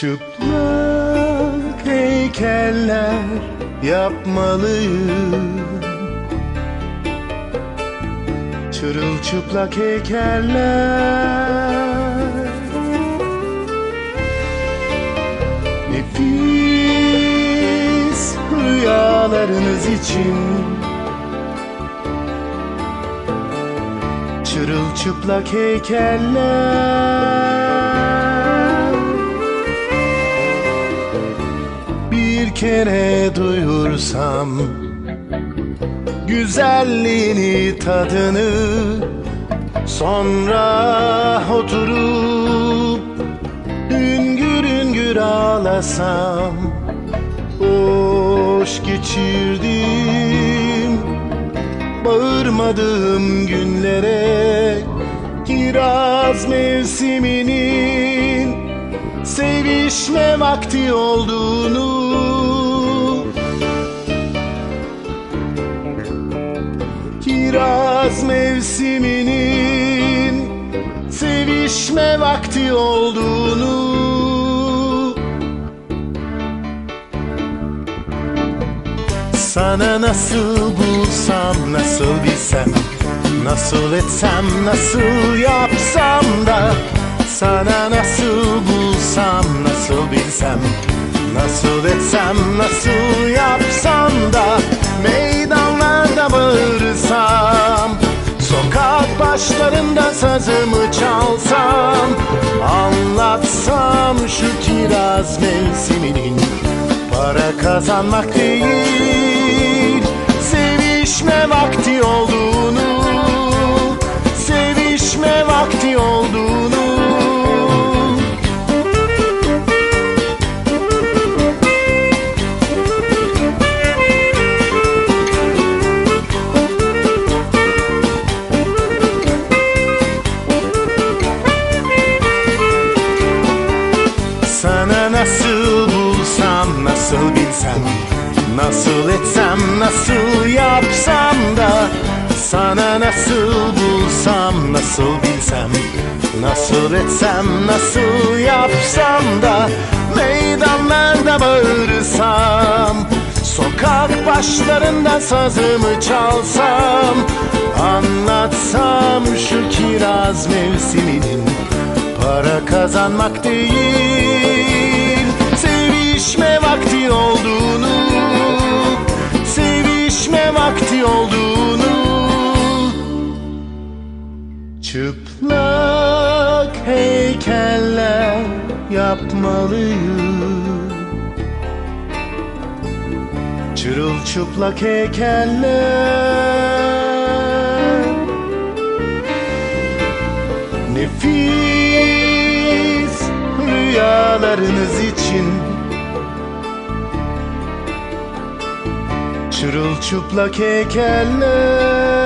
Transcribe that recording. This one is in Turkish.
Çıplak heykeller yapmalıyım. Çırılçıplak heykeller. Nefis rüyalarınız için Çırılçıplak heykeller duyursam Güzelliğini tadını Sonra oturup Hüngür hüngür ağlasam Hoş geçirdim. Bağırmadığım günlere Kiraz mevsiminin Sevişme vakti olduğunu Kiraz mevsiminin Sevişme vakti olduğunu. Sana nasıl bulsam, nasıl bilsem Nasıl etsem, nasıl yapsam da Sana nasıl bulsam, nasıl bilsem Nasıl etsem, nasıl yapsam da Meydanlarda bağırsam Sokak başlarında sazımı çalsam Anlatsam şu kiraz mevsiminin. Para kazanmak değil Sevişme vakti olduğunu bulsam, nasıl bilsem Nasıl etsem, nasıl yapsam da Sana nasıl bulsam, nasıl bilsem Nasıl etsem, nasıl yapsam da Meydanlarda bağırsam Sokak başlarında sazımı çalsam Anlatsam şu kiraz mevsiminin Para kazanmak değil Sevişme vakti olduğunu Sevişme vakti olduğunu. Çıplak heykeller yapmalıyım Çırılçıplak heykeller. Nefis rüyalarınız için Çırılçıplak heykeller